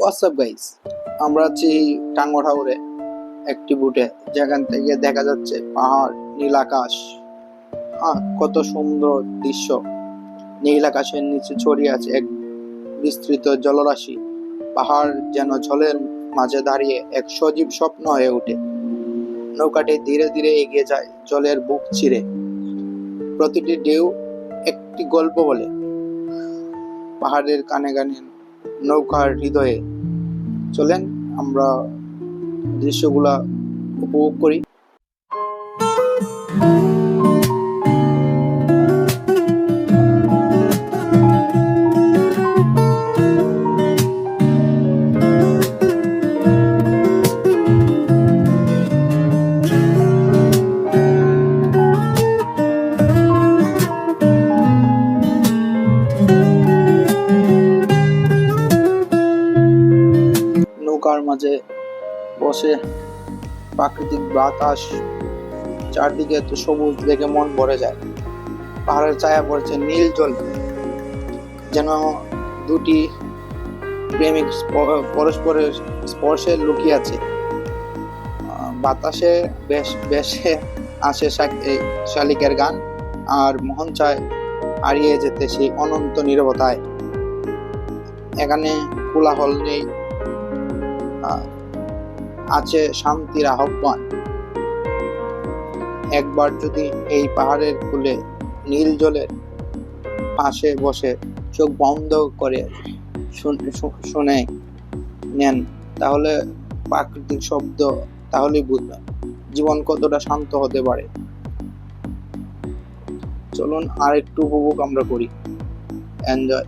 WhatsApp guys আমরা আছি টাঙ্গর হাওরে একটি বুটে যেখান থেকে দেখা যাচ্ছে পাহাড় নীল আকাশ। আহ, কত সুন্দর দৃশ্য। নীল আকাশের নিচে ছড়িয়ে আছে এক বিস্তৃত জলরাশি। পাহাড় যেন জলের মাঝে দাঁড়িয়ে এক সজীব স্বপ্ন হয়ে ওঠে। নৌকাটি ধীরে ধীরে এগিয়ে যায় জলের বুক ছিঁড়ে। প্রতিটি ঢেউ একটি গল্প বলে। পাহাড়ের কানে কানে নৌকার হৃদয়ে চলেন আমরা দৃশ্যগুলা উপভোগ করি। নৌকার মাঝে বসে প্রাকৃতিক বাতাস, চারদিকে তো সবুজ দেখে মন ভরে যায়। পাহাড়ের ছায়া পড়েছে নীল জল যেন দুটি প্রেমিক পরস্পরের স্পর্শে লুকিয়ে আছে। বাতাসে বেশ, বেশে আসে শালিকের গান আর মোহন চায় হারিয়ে যেতে সেই অনন্ত নীরবতায়। এখানে কোলাহল নেই। আছে শান্তির আহ্বান। একবার যদি এই পাহাড়ের কুলে নীল জলের পাশে বসে চোখ বন্ধ করে শুনে নেন, তাহলে প্রাকৃতিক শব্দ তাহলেই বুঝবেন, জীবন কতটা শান্ত হতে পারে। চলুন আর একটু উপভোগ আমরা করি। এনজয়